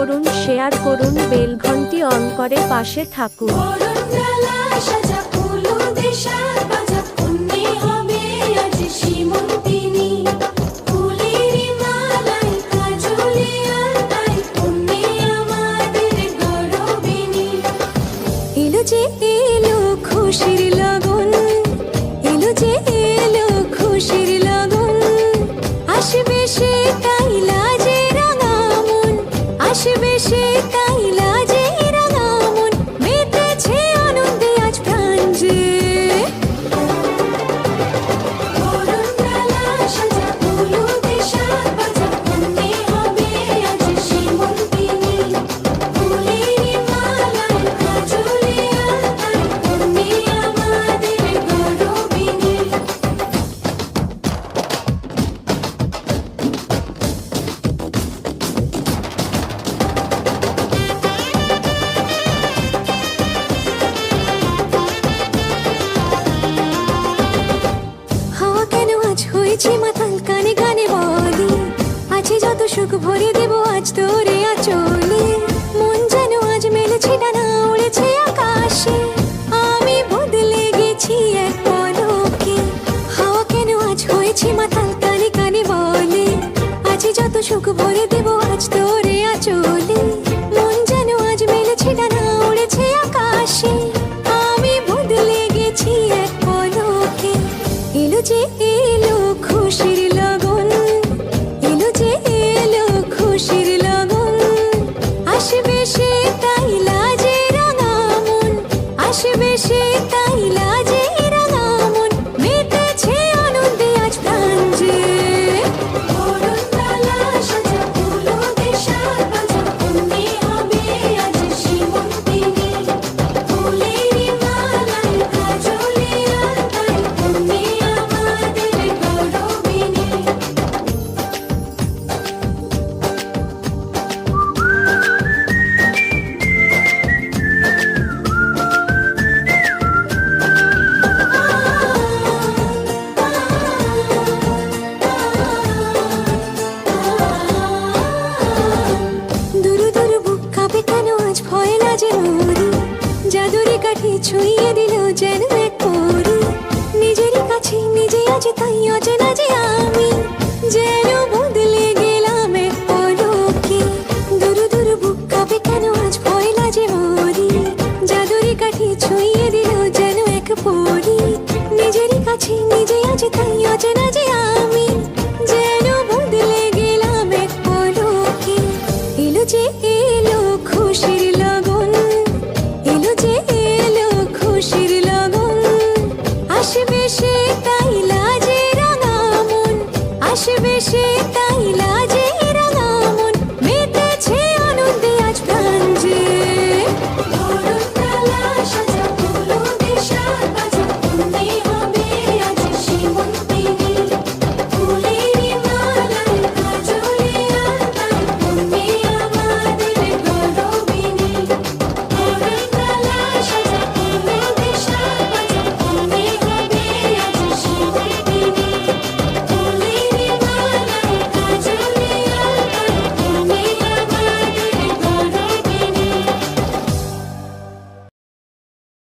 করুন শেয়ার করুন বেলঘন্টি অন করে পাশে থাকুন। achei আজ হয়েছে কানে কানে বলি আছে যত সুখ ভরে দেব আজ তোরে আচলে। আসবে সে তাইলা। ছুঁয়ে দিল যেন এক নিজের কাছে নিজে আজ তাই অচেনা সীতা